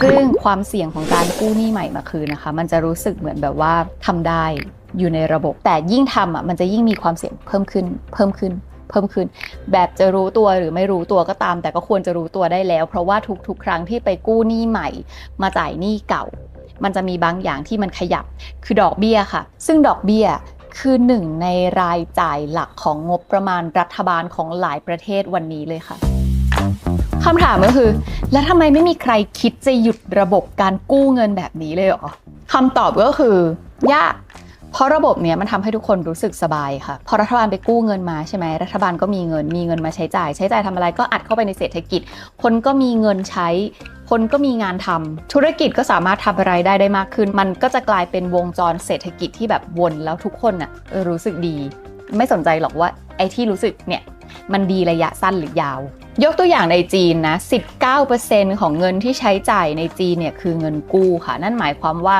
ซึ่งความเสี่ยงของการกู้หนี้ใหม่มาคืนนะคะ มันจะรู้สึกเหมือนแบบว่าทำได้อยู่ในระบบ แต่ยิ่งทำอะมันจะยิ่งมีความเสี่ยงเพิ่มขึ้น เพิ่มขึ้น เพิ่มขึ้น แบบจะรู้ตัวหรือไม่รู้ตัวก็ตาม แต่ก็ควรจะรู้ตัวได้แล้ว เพราะว่าทุกๆ ครั้งที่ไปกู้หนี้ใหม่ มาจ่ายหนี้เก่า มันจะมีบางอย่างที่มันขยับคือดอกเบี้ยค่ะ ซึ่งดอกเบี้ยคือหนึ่งในรายจ่ายหลักของงบประมาณรัฐบาลของหลายประเทศวันนี้เลยค่ะ คำถามก็คือ แล้วทำไมไม่มีใครคิดจะหยุดระบบการกู้เงินแบบนี้เลยหรอคำตอบก็คือยากเพราะระบบเนี้ยมันทำให้ทุกคนรู้สึกสบายค่ะ พอรัฐบาลไปกู้เงินมาใช่ไหมรัฐบาลก็มีเงิน มีเงินมาใช้จ่าย ใช้จ่ายทำอะไรก็อัดเข้าไปในเศรษฐกิจ คนก็มีเงินใช้ คนก็มีงานทำธุรกิจก็สามารถทำอะไรได้ได้มากขึ้น มันก็จะกลายเป็นวงจรเศรษฐกิจที่แบบวนแล้วทุกคนน่ะรู้สึกดี ไม่สนใจหรอกว่าไอ้ที่รู้สึกเนี่ยมันดีระยะสั้นหรือยาว ยกตัวอย่างในจีนนะ 19%ของเงินที่ใช้จ่ายในจีนเนี่ยคือเงินกู้ค่ะ นั่นหมายความว่า